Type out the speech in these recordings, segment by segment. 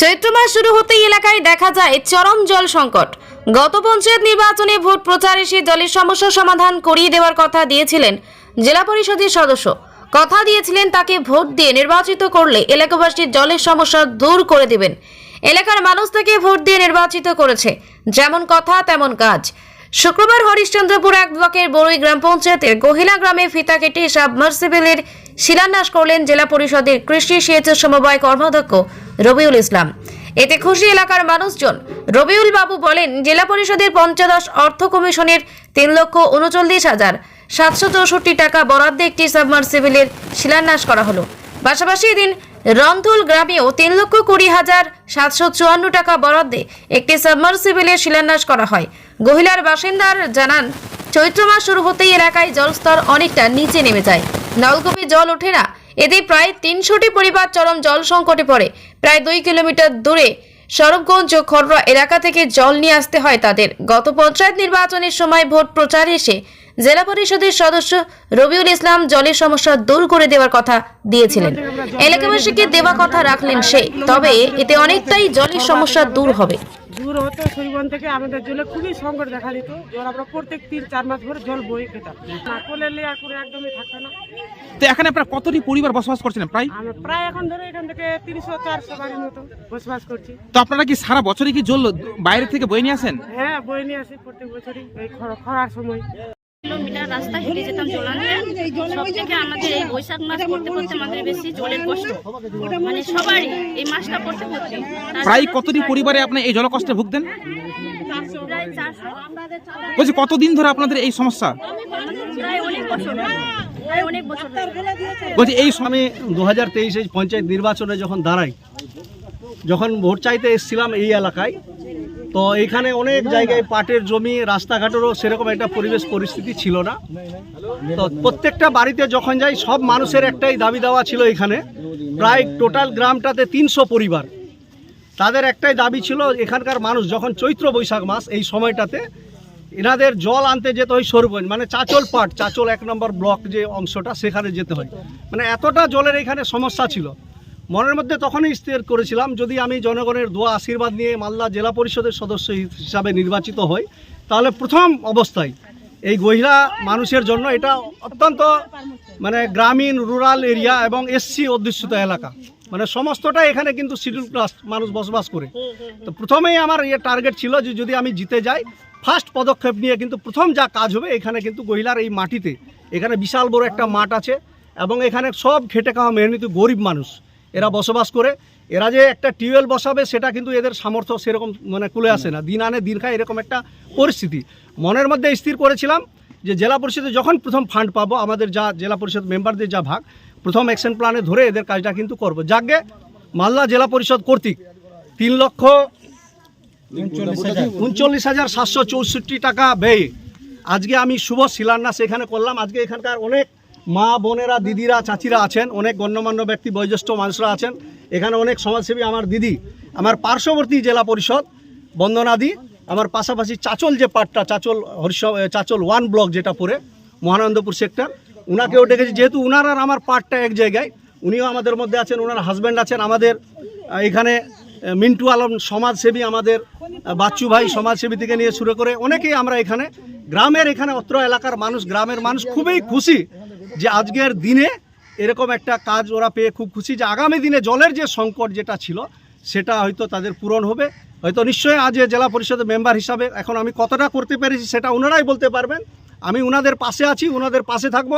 চৈত্র মাস শুরু হতেই এলাকায় দেখা যায় চরম জল সংকট। গত পঞ্চায়েত নির্বাচনে ভোট প্রচার এসে জলের সমস্যা সমাধান করিয়ে দেওয়ার কথা দিয়েছিলেন জেলা পরিষদের সদস্য। কথা দিয়েছিলেন তাকে ভোট দিয়ে নির্বাচিত করলে এলাকাবাসীর জলের সমস্যা দূর করে দেবেন। এলাকার মানুষ তাকে ভোট দিয়ে নির্বাচিত করেছে। যেমন কথা, তেমন কাজ। শুক্রবার হরিশ্চন্দ্রপুর এক ব্লকের বড়ই গ্রাম পঞ্চায়েতের গহিলা গ্রামে ফিতা কেটে সাবমার্সিবলের শিলান্যাস করলেন জেলা পরিষদের কৃষি সেচ সমবায় কর্মাধ্যক্ষ রবিউল ইসলাম। এতে খুশি এলাকার মানুষজন রবিউল বাবু বলেন, জেলা পরিষদের পঞ্চদশ অর্থ কমিশনের তিন লক্ষ উনচল্লিশ হাজার সাতশো চৌষট্টি টাকা বরাদ্দে একটি সাবমার্সিবলের শিলান্যাস করা হলো। পাশাপাশি এদিন রন্থুল গ্রামেও তিন লক্ষ কুড়ি হাজার সাতশো চুয়ান্ন টাকা বরাদ্দে একটি সাবমার্সিবলের শিলান্যাস করা হয়। গহিলার বাসিন্দার জানান, চৈত্র মাস শুরু হতেই এলাকায় জলস্তর অনেকটা নিচে নেমে যায়। নলকূপে জল ওঠে না। এতে প্রায় তিনশোটি পরিবার চরম জল সংকটে পড়ে। প্রায় দুই কিলোমিটার দূরে সরবগঞ্জ ও খররা এলাকা থেকে জল নিয়ে আসতে হয় তাদের। গত পঞ্চায়েত নির্বাচনের সময় ভোট প্রচারে এসে জেলা পরিষদের সদস্য রবিউল ইসলাম জলের সমস্যা দূর করে দেওয়ার কথা দিয়েছিলেন। এলাকাবাসীকে দেওয়া কথা রাখলেন সে তবে এতে অনেকটাই জলের সমস্যা দূর হবে। দূর হতো শৈবন থেকে আমাদের জলে খুবই সংকট দেখা দিত। জল আমরা প্রত্যেক তিন চার মাস ধরে জল বই খেতাম। না কোলে লেয়ার করে একদমই থাকতো না। তো এখানে আপনার কতটি পরিবার বসবাস করছেন প্রায়? আমরা প্রায় এখন ধরে এখান থেকে তিনশো চারশো বাড়ির মতো বসবাস করছি। তো আপনারা কি সারা বছরই কি জল বাইরে থেকে বয়ে নিয়ে আসেন? হ্যাঁ বই নিয়ে আসি প্রত্যেক বছরই এই খরার সময়। কিলোমিটার রাস্তা হেঁটে যেতাম জল সব থেকে আমাদের এই বৈশাখ মাস পড়তে পড়তে আমাদের বেশি জলের কষ্ট। মানে সবারই এই মাসটা পড়তে পড়তে। প্রায় কতটি পরিবারে আপনি এই জলকষ্টে ভুগতেন? বলছি কতদিন ধরে আপনাদের এই সমস্যা? আমাদের প্রায় অনেক বছর ধরে, প্রায় অনেক বছর ধরে। বলছি এই সম- আমি দু হাজার তেইশে পঞ্চায়েত নির্বাচনে যখন দাঁড়াই যখন ভোট চাইতে এসেছিলাম এই এলাকায়, তো এখানে অনেক জায়গায় পাটের জমি, রাস্তাঘাটেরও সেরকম একটা পরিবেশ পরিস্থিতি ছিল না। তো প্রত্যেকটা বাড়িতে যখন যাই, সব মানুষের একটাই দাবি দেওয়া ছিল এখানে। প্রায় টোটাল গ্রামটাতে তিনশো পরিবার। তাদের একটাই দাবি ছিল, এখানকার মানুষ যখন চৈত্র বৈশাখ মাস, এই সময়টাতে এনাদের জল আনতে যেতে হয় সরগঞ্জ মানে চাচল পাট, চাচল এক নম্বর ব্লক যে অংশটা, সেখানে যেতে হয়। মানে এতটা জলের এখানে সমস্যা ছিল। মনের মধ্যে তখনই স্থির করেছিলাম, যদি আমি জনগণের দোয়া, আশীর্বাদ নিয়ে মালদা জেলা পরিষদের সদস্য হিসাবে নির্বাচিত হই, তাহলে প্রথম অবস্থায় এই গহিলা মানুষের জন্য এটা অত্যন্ত মানে গ্রামীণ, রুরাল এরিয়া এবং এসসি অধ্যুষিত এলাকা। মানে সমস্তটা এখানে কিন্তু শিডিউল ক্লাস মানুষ বসবাস করে। তো প্রথমেই আমার ইয়ে টার্গেট ছিল যে যদি আমি জিতে যাই, ফার্স্ট পদক্ষেপ নিয়ে কিন্তু প্রথম যা কাজ হবে, এখানে কিন্তু গহিলার এই মাটিতে, এখানে বিশাল বড় একটা মাঠ আছে এবং এখানে সব খেটে খাওয়া মেহনত গরিব মানুষ। এরা বসবাস করে, এরা যে একটা টিউবওয়েল বসাবে, সেটা কিন্তু এদের সামর্থ্য সেরকম মানে কুলে আসে না। দিন আনে দিন খায় এরকম একটা পরিস্থিতি। মনের মধ্যে স্থির করেছিলাম যে জেলা পরিষদে যখন প্রথম ফান্ড পাবো, আমাদের যা জেলা পরিষদ মেম্বারদের যা ভাগ, প্রথম অ্যাকশন প্ল্যানে ধরে এদের কাজটা কিন্তু করব। যাকে মালদা জেলা পরিষদ কর্তৃক তিন লক্ষ উনচল্লিশ হাজার সাতশো চৌষট্টি টাকা ব্যয়ে, আজকে আমি শুভ শিলান্যাস এখানে করলাম। আজকে এখানকার অনেক মা, বোনেরা, দিদিরা, চাচিরা আছেন, অনেক গণ্যমান্য ব্যক্তি, বয়োজ্যেষ্ঠ মানুষরা আছেন। এখানে অনেক সমাজসেবী, আমার দিদি, আমার পার্শ্ববর্তী জেলা পরিষদ, বন্দনাদি, আমার পাশাপাশি চাচল যে পার্টটা, চাচল হরিশ চাচল ওয়ান ব্লক যেটা পড়ে, মহানন্দপুর সেক্টর, উনাকেও ডেকেছি। যেহেতু উনার আর আমার পার্টটা এক জায়গায়, উনিও আমাদের মধ্যে আছেন ওনার হাজব্যান্ড আছেন আমাদের এখানে মিন্টু আলম সমাজসেবী আমাদের বাচ্চু ভাই সমাজসেবী থেকে নিয়ে শুরু করে অনেকেই আমরা এখানে, গ্রামের এখানে অত্র এলাকার মানুষ, গ্রামের মানুষ খুবই খুশি যে আজকের দিনে এরকম একটা কাজ ওরা পেয়ে খুব খুশি যে আগামী দিনে জলের যে সংকট যেটা ছিল সেটা হয়তো তাদের পূরণ হবে। হয়তো নিশ্চয়ই আজ এ জেলা পরিষদের মেম্বার হিসাবে এখন আমি কতটা করতে পেরেছি সেটা ওনারাই বলতে পারবেন। আমি ওনাদের পাশে আছি ওনাদের পাশে থাকব।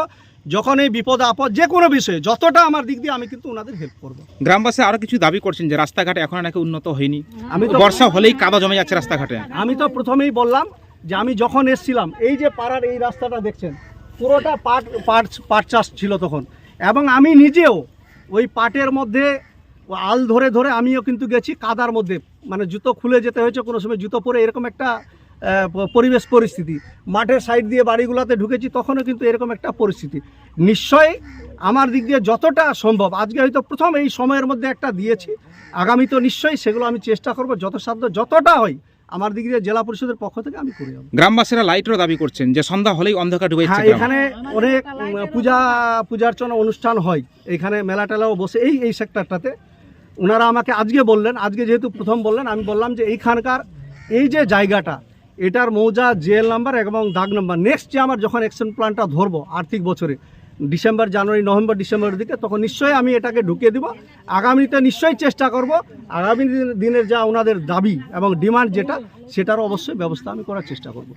যখন এই বিপদ আপদ যে কোনো বিষয়ে যতটা আমার দিক দিয়ে আমি কিন্তু ওনাদের হেল্প করব। গ্রামবাসী আরও কিছু দাবি করছেন যে রাস্তাঘাট এখন নাকি উন্নত হয়নি। আমি তো বর্ষা হলেই কাদা জমে যাচ্ছে রাস্তাঘাটে। আমি তো প্রথমেই বললাম যে আমি যখন এসছিলাম এই যে পাড়ার এই রাস্তাটা দেখছেন পুরোটা পাট পাট পাট চাষ ছিল তখন। এবং আমি নিজেও ওই পাটের মধ্যে আল ধরে ধরে আমিও কিন্তু গেছি কাদার মধ্যে। মানে জুতো খুলে যেতে হয়েছে, কোনো সময় জুতো পরে এরকম একটা পরিবেশ পরিস্থিতি। মাঠের সাইড দিয়ে বাড়িগুলোতে ঢুকেছি, তখনও কিন্তু এরকম একটা পরিস্থিতি। নিশ্চয়ই আমার দিক দিয়ে যতটা সম্ভব, আজকে হয়তো প্রথম এই সময়ের মধ্যে একটা দিয়েছি। আগামী তো নিশ্চয়ই সেগুলো আমি চেষ্টা করব, যথাসাধ্য যতটা হয় আমার দিক দিয়ে জেলা পরিষদের পক্ষ থেকে আমি করে যাব গ্রামবাসীরা লাইটেরও দাবি করছেন যে সন্ধ্যা হলেই অন্ধকার ঢুকে হ্যাঁ এখানে অনেক পূজা পূজার্চনা অনুষ্ঠান হয়। এখানে মেলা টেলাও বসে এই এই সেক্টরটাতে ওনারা আমাকে আজকে বললেন আজকে যেহেতু প্রথম বললেন আমি বললাম যে এইখানকার এই যে জায়গাটা এটার মৌজা জেল নাম্বার এবং দাগ নাম্বার। নেক্সট যে আমার যখন অ্যাকশন প্ল্যানটা ধরবো আর্থিক বছরে ডিসেম্বর, জানুয়ারি, নভেম্বর, ডিসেম্বরের দিকে, তখন নিশ্চয়ই আমি এটাকে ঢুকিয়ে দিব। আগামীতে নিশ্চয়ই চেষ্টা করব, আগামী দিনের যা ওনাদের দাবি এবং ডিমান্ড যেটা, সেটারও অবশ্যই ব্যবস্থা আমি করার চেষ্টা করব।